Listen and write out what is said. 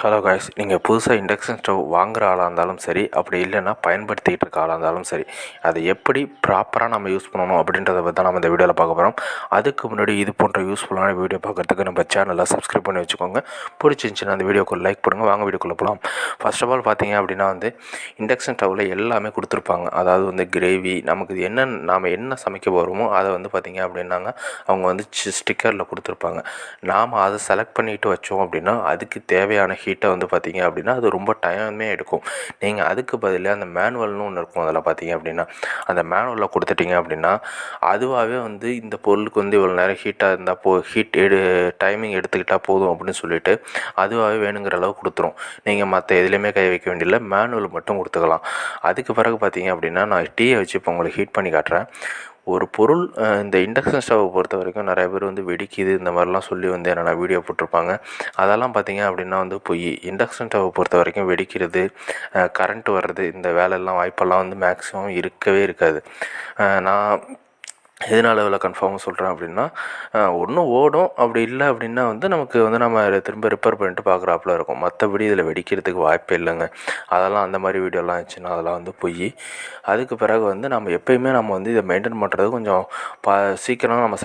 Hello guys நீங்கள் புதுசாக induction stove வாங்குற ஆளாக இருந்தாலும் சரி அப்படி இல்லைன்னா பயன்படுத்திக்கிட்டு இருக்க ஆளாக இருந்தாலும் சரி அதை எப்படி ப்ராப்பராக நம்ம யூஸ் பண்ணணும் அப்படின்றத பற்றி தான் நம்ம இந்த வீடியோவில் பார்க்க போகிறோம் அதுக்கு முன்னாடி இது போன்ற யூஸ்ஃபுல்லான வீடியோ பார்க்குறதுக்கு நம்ம சேனலை சப்ஸ்கிரைப் பண்ணி வச்சுக்கோங்க. பிடிச்சிருந்துச்சின்னா அந்த வீடியோக்கு லைக் பண்ணுங்கள் வாங்க வீடியோக்குள்ளே போகலாம் ஃபர்ஸ்ட் ஆஃப் ஆல் பார்த்தீங்க அப்படின்னா வந்து இண்டக்ஷன் ஸ்டவ்வில் எல்லாமே கொடுத்துருப்பாங்க. அதாவது வந்து கிரேவி நமக்கு என்ன நாம் என்ன சமைக்க போகிறோமோ அதை வந்து பார்த்திங்க அப்படின்னாங்க அவங்க வந்து ஸ்டிக்கரில் கொடுத்துருப்பாங்க. நாம் அதை செலக்ட் பண்ணிட்டு வச்சோம் அப்படின்னா அதுக்கு தேவையான ஹீட்டை வந்து பார்த்திங்க அப்படின்னா அது ரொம்ப டைமே எடுக்கும். நீங்கள் அதுக்கு பதிலாக அந்த மேனுவல்னு ஒன்று இருக்கும் அதில் பார்த்தீங்க அப்படின்னா அந்த மேனுவலில் கொடுத்துட்டீங்க அப்படின்னா அதுவாகவே வந்து இந்த பொருளுக்கு வந்து இவ்வளோ நேரம் ஹீட்டாக இருந்தால் போ ஹீட் எடு டைமிங் எடுத்துக்கிட்டால் போதும் அப்படின்னு சொல்லிட்டு அதுவாகவே வேணுங்கிற அளவு கொடுத்துரும். நீங்கள் மற்ற எதுலேயுமே கை வைக்க வேண்டியதில்லை மேனுவல் மட்டும் கொடுத்துக்கலாம். அதுக்கு பிறகு பார்த்தீங்க அப்படின்னா நான் டீயை வச்சு இப்போ உங்களுக்கு ஹீட் பண்ணி காட்டுறேன். ஒரு பொருள் இந்த இண்டக்ஷன் ஸ்டவ்வை பொறுத்த வரைக்கும் நிறைய பேர் வந்து வெடிக்குது இந்த மாதிரிலாம் சொல்லி வந்து என்னென்ன வீடியோ போட்டிருப்பாங்க. அதெல்லாம் பார்த்தீங்க அப்படின்னா வந்து பொய் இண்டக்ஷன் ஸ்டவ்வை பொறுத்த வரைக்கும் வெடிக்கிறது கரண்ட் வர்றது இந்த வேலையெல்லாம் வாய்ப்பெல்லாம் வந்து மேக்ஸிமம் இருக்கவே இருக்காது. நான் எதனால இவ்வளோ கன்ஃபார்மாக சொல்கிறேன் அப்படின்னா ஒன்றும் ஓடும் அப்படி இல்லை அப்படின்னா வந்து நமக்கு வந்து நம்ம அதை திரும்ப ரிப்பேர் பண்ணிட்டு பார்க்குறாப்புல இருக்கும். மற்றபடி இதில் வெடிக்கிறதுக்கு வாய்ப்பே இல்லைங்க. அதெல்லாம் அந்த மாதிரி வீடியோலாம் இருந்துச்சுன்னா அதெல்லாம் வந்து பொய். அதுக்கு பிறகு வந்து நம்ம எப்பயுமே நம்ம வந்து இதை மெயின்டைன் பண்ணுறது கொஞ்சம் பா சீக்கிரம் நம்ம